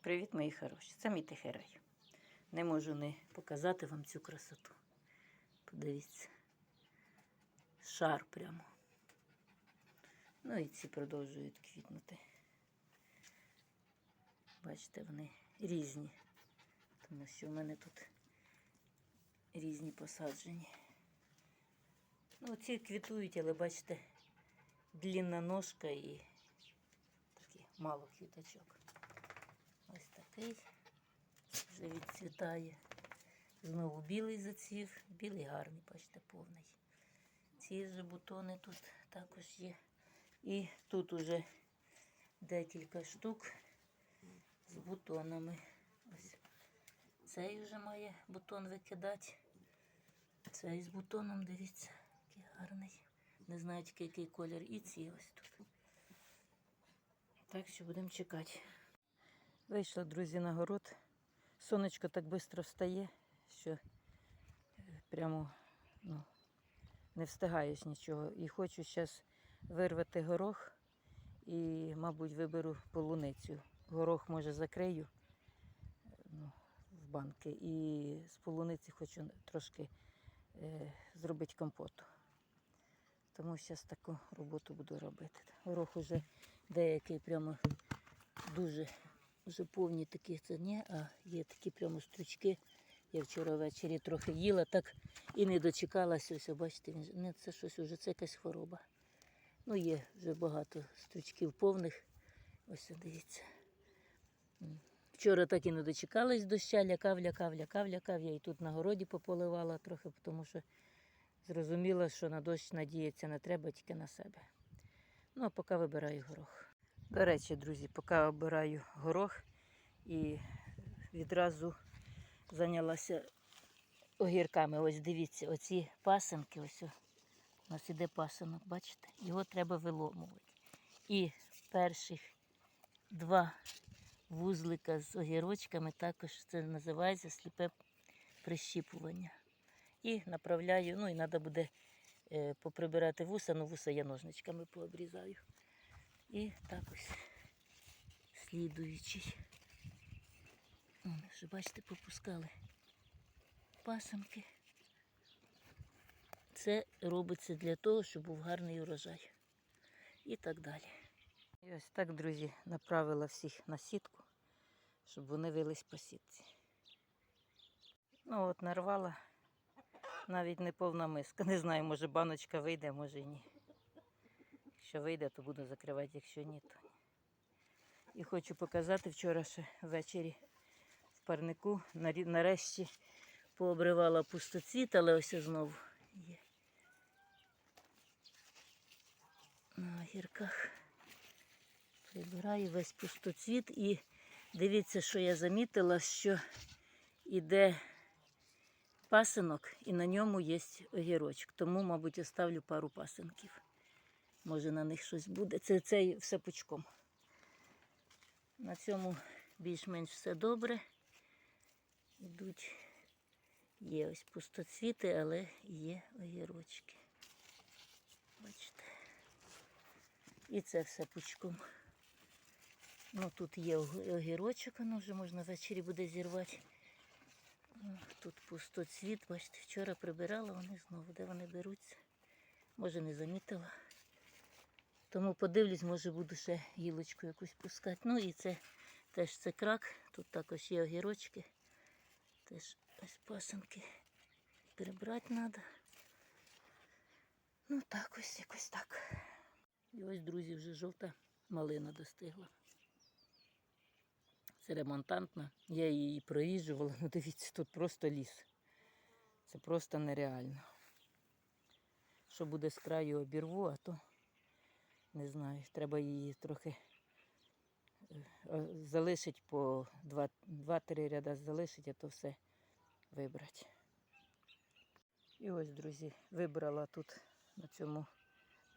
Привіт, мої хороші. Це мій тихий. Не можу не показати вам цю красоту. Подивіться. Шар прямо. Ну і ці продовжують квітнути. Бачите, вони різні. Тому що в мене тут різні посаджені. Ну, ці квітують, але бачите, длінна ножка і такі мало квіточок. Такий вже відцвітає. Знову білий зацвів, білий гарний, бачите, повний. Ці ж бутони тут також є. І тут уже декілька штук з бутонами. Ось цей вже має бутон викидати. Цей з бутоном, дивіться, який гарний. Не знаю який колір. І ці ось тут. Так що будемо чекати. Вийшла, друзі, на город. Сонечко так швидко встає, що е, прямо ну, не встигаєш нічого. І хочу зараз вирвати горох і, мабуть, виберу полуницю. Горох, може, закрию ну, в банки. І з полуниці хочу трошки е, зробити компоту. Тому зараз таку роботу буду робити. Горох уже деякий прямо дуже вже повні такі це ні, а є такі прямо стручки. Я вчора ввечері трохи їла, так і не дочекалася. Ось, бачите, не, це щось уже це якась хвороба. Ну, є вже багато стручків повних. Ось дивіться. Вчора так і не дочекалась доща, лякав, лякав, лякав, лякав. Я і тут на городі пополивала трохи, тому що зрозуміла, що на дощ надіятися не треба, тільки на себе. Ну, а поки вибираю горох. До речі, друзі, поки обираю горох і відразу зайнялася огірками. Ось дивіться, оці пасенки, ось у нас іде пасинок, бачите? Його треба виломувати. І перших два вузлика з огірочками також це називається сліпе прищіпування. І направляю, ну і треба буде е, поприбирати вуса, ну вуса я ножничками пообрізаю. І так ось слідуючий. Вон, бачите, попускали пасанки. Це робиться для того, щоб був гарний урожай. І так далі. І ось так, друзі, направила всіх на сітку, щоб вони вились по сітці. Ну от нарвала навіть не повна миска. Не знаю, може баночка вийде, може і ні. Якщо вийде, то буду закривати, якщо ні, то ні. І хочу показати вчора ще ввечері в парнику. Нарешті пообривала пустоцвіт, але ось знову є. На гірках прибираю весь пустоцвіт і дивіться, що я замітила, що іде пасинок і на ньому є огірочок. Тому, мабуть, оставлю пару пасинків. Може на них щось буде. Це цей все пучком. На цьому більш-менш все добре. Йдуть, є ось пустоцвіти, але є огірочки. Бачите. І це все пучком. Ну, тут є огірочок, воно вже можна ввечері буде зірвати. Ну, Тут пустоцвіт, бачите, вчора прибирала, вони знову, де вони беруться. Може не замітила. Тому подивлюсь, може буду ще гілочку якусь пускати. Ну і це теж це крак. Тут також є огірочки. Теж ось пасанки прибрати треба. Ну так ось якось так. І ось, друзі, вже жовта малина достигла. Це ремонтантна. Я її проїжджувала. Ну дивіться, тут просто ліс. Це просто нереально. Що буде з краю обірву, а то не знаю, треба її трохи е, залишить по 2-3 ряда залишить, а то все вибрати. І ось, друзі, вибрала тут на цьому,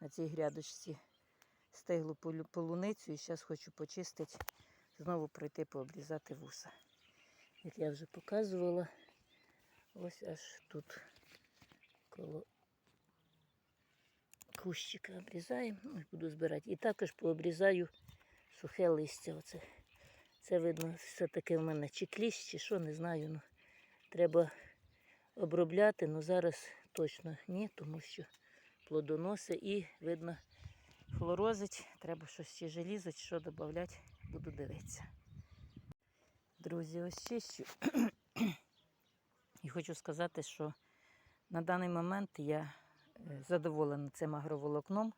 на цій грядочці стеглу полуницю і зараз хочу почистити, знову пройти пообрізати вуса. Як я вже показувала, ось аж тут коло кущика обрізаємо, ну, буду збирати. І також пообрізаю сухе листя. Оце Це видно, все-таки в мене чи кліщ, чи що, не знаю. Ну, треба обробляти, але зараз точно ні, тому що плодоноси і видно хлорозить. Треба щось ще желізо, що додати, буду дивитися. Друзі, ось чищу. І хочу сказати, що на даний момент я задоволена цим агроволокном.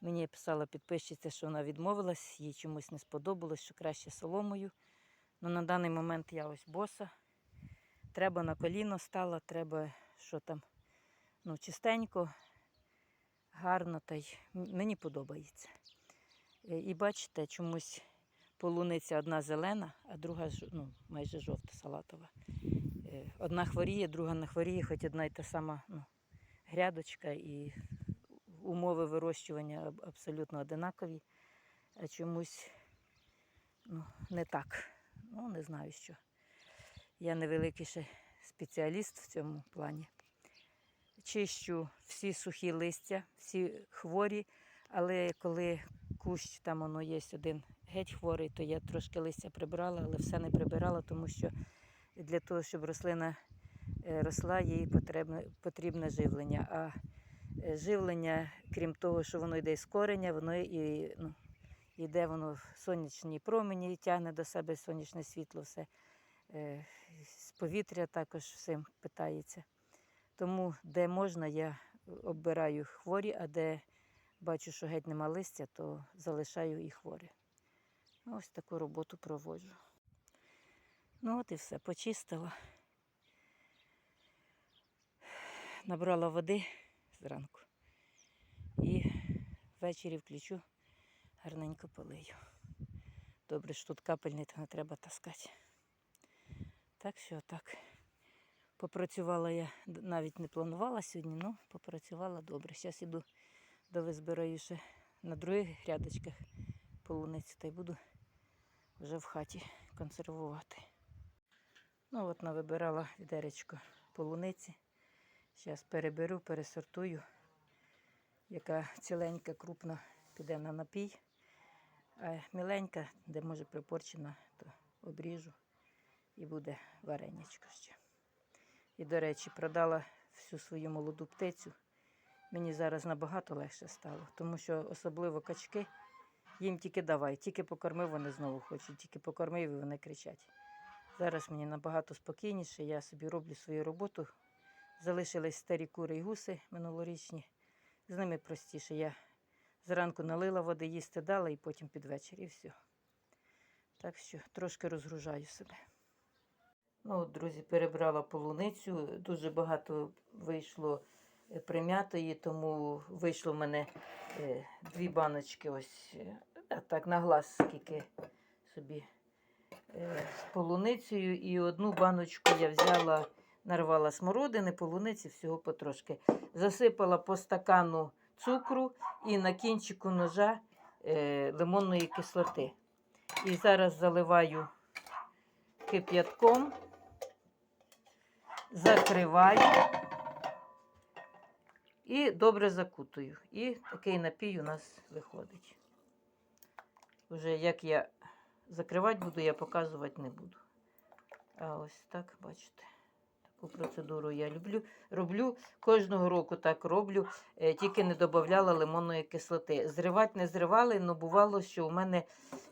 Мені писала підписчиця, що вона відмовилась, їй чомусь не сподобалось, що краще соломою. Ну на даний момент я ось боса. Треба на коліно стала, треба що там, ну, чистенько, гарно та й мені подобається. Е, І бачите, чомусь полуниця одна зелена, а друга ну, майже жовта салатова. Е, Одна хворіє, друга не хворіє, хоч одна й та сама ну, грядочка і умови вирощування абсолютно одинакові, а чомусь ну, не так. Ну, не знаю що. Я невеликий спеціаліст в цьому плані. Чищу всі сухі листя, всі хворі, але коли кущ там воно є один геть хворий, то я трошки листя прибрала, але все не прибирала, тому що для того, щоб рослина росла, їй потрібне, потрібне живлення. А е, живлення, крім того, що воно йде з кореня, воно і ну, йде воно в сонячні промені, тягне до себе сонячне світло, все е, з повітря також всім питається. Тому де можна, я оббираю хворі, а де бачу, що геть нема листя, то залишаю і хворі. Ну, Ось таку роботу проводжу. Ну от і все, почистила. Набрала води зранку. І ввечері включу, гарненько полию. Добре, що тут капельниця не треба таскати. Так що так. Попрацювала я, навіть не планувала сьогодні, але попрацювала добре. Зараз іду довизбираю ще на других грядочках полуницю та й буду вже в хаті консервувати. Ну от навибирала відеречко полуниці. Зараз переберу, пересортую. Яка ціленька, крупна, піде на напій. А міленька, де може припорчена, то обріжу і буде варенячко ще. І, до речі, продала всю свою молоду птицю. Мені зараз набагато легше стало, тому що особливо качки їм тільки давай, тільки покормив, вони знову хочуть, тільки покормив і вони кричать. Зараз мені набагато спокійніше, я собі роблю свою роботу. Залишились старі кури і гуси минулорічні. З ними простіше. Я зранку налила води, їсти дала і потім під вечір і все. Так що трошки розгружаю себе. Ну, от, друзі, перебрала полуницю. Дуже багато вийшло е, прим'ятої, тому вийшло в мене е, дві баночки, ось е, так на глаз скільки собі з полуницею. І одну баночку я взяла, нарвала смородини, полуниці, всього потрошки. Засипала по стакану цукру і на кінчику ножа е, лимонної кислоти. І зараз заливаю кип'ятком, закриваю і добре закутую. І такий напій у нас виходить. Уже як я закривати буду, я показувати не буду. А ось так, бачите. Таку процедуру я люблю. Роблю кожного року так роблю, е, тільки не додавала лимонної кислоти. Зривати не зривали, але бувало, що у мене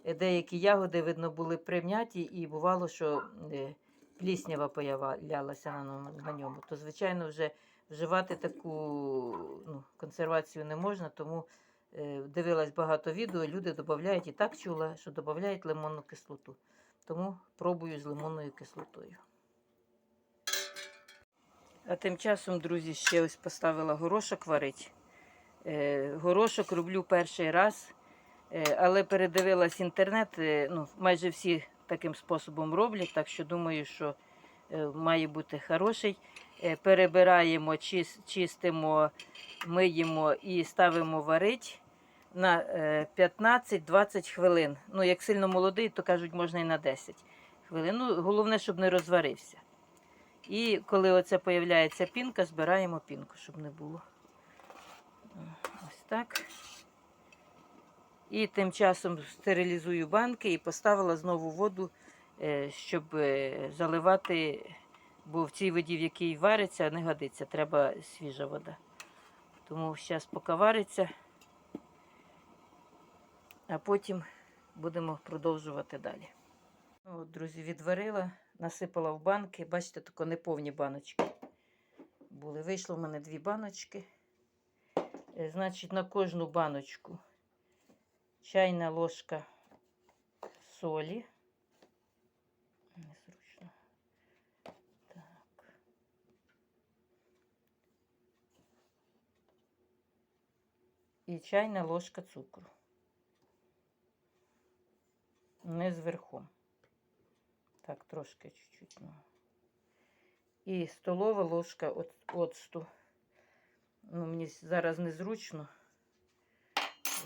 е, деякі ягоди, видно, були прим'яті, і бувало, що е, пліснява появлялася на, на ньому. То, звичайно, вже вживати таку ну, консервацію не можна, тому дивилась багато відео, люди додають і так чула, що додають лимонну кислоту. Тому пробую з лимонною кислотою. А тим часом, друзі, ще ось поставила горошок варить. Е, горошок роблю перший раз, е, але передивилась інтернет. е, ну, майже всі таким способом роблять, так що думаю, що має бути хороший. Перебираємо, чистимо, миємо і ставимо варить на е, 15-20 хвилин. Ну, як сильно молодий, то кажуть, можна і на 10 хвилин. Ну, головне, щоб не розварився. І коли оце появляється пінка, збираємо пінку, щоб не було. Ось так. І тим часом стерилізую банки і поставила знову воду, е, щоб е, заливати, бо в цій воді, в якій вариться, не годиться, треба свіжа вода. Тому зараз поки вариться, а потім будемо продовжувати далі. Ну, От, друзі, відварила, насипала в банки. Бачите, тако неповні баночки були. Вийшло в мене дві баночки. Е, Значить, на кожну баночку чайна ложка солі. Незручно. Так. І чайна ложка цукру. Не зверху. Так, трошки чуть-чуть. Ну. І столова ложка оц- оцту. Ну, мені зараз незручно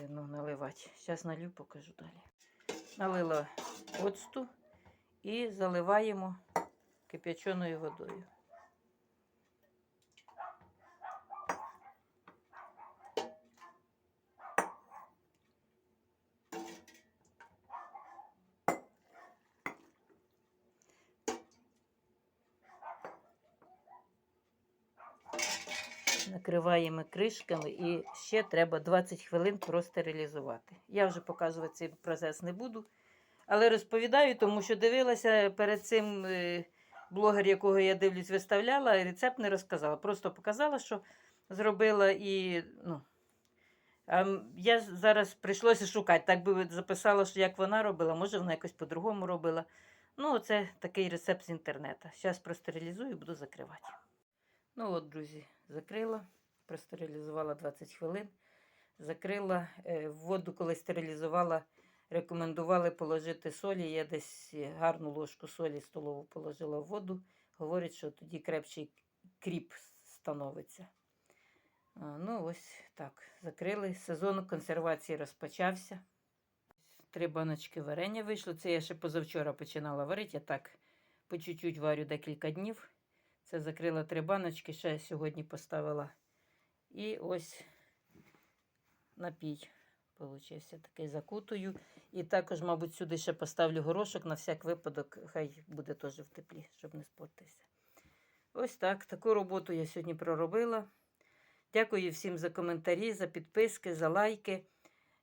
е, ну, наливати. Зараз налью, покажу далі. Налила оцту і заливаємо кип'яченою водою. Накриваємо кришками і ще треба 20 хвилин простерилізувати. Я вже показувати цей процес не буду, але розповідаю, тому що дивилася перед цим е, блогер, якого я дивлюсь, виставляла, рецепт не розказала. Просто показала, що зробила і. ну, я зараз прийшлося шукати. Так би записала, що як вона робила, може вона якось по-другому робила. Ну, це такий рецепт з інтернету. Зараз простерилізую і буду закривати. Ну от, друзі, закрила, простерилізувала 20 хвилин. Закрила е, воду, коли стерилізувала, рекомендували положити солі. Я десь гарну ложку солі столову положила в воду. Говорять, що тоді крепший кріп становиться. Ну, ось так. Закрили. Сезон консервації розпочався. Три баночки варення вийшло. Це я ще позавчора починала варити. Я так по чуть-чуть варю декілька днів. Це закрила три баночки, ще сьогодні поставила. І ось напій получився такий закутую. І також, мабуть, сюди ще поставлю горошок на всяк випадок, хай буде теж в теплі, щоб не спортився. Ось так. Таку роботу я сьогодні проробила. Дякую всім за коментарі, за підписки, за лайки.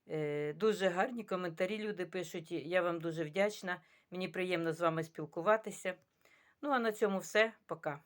Е, Дуже гарні коментарі люди пишуть. Я вам дуже вдячна. Мені приємно з вами спілкуватися. Ну, а на цьому все. Пока.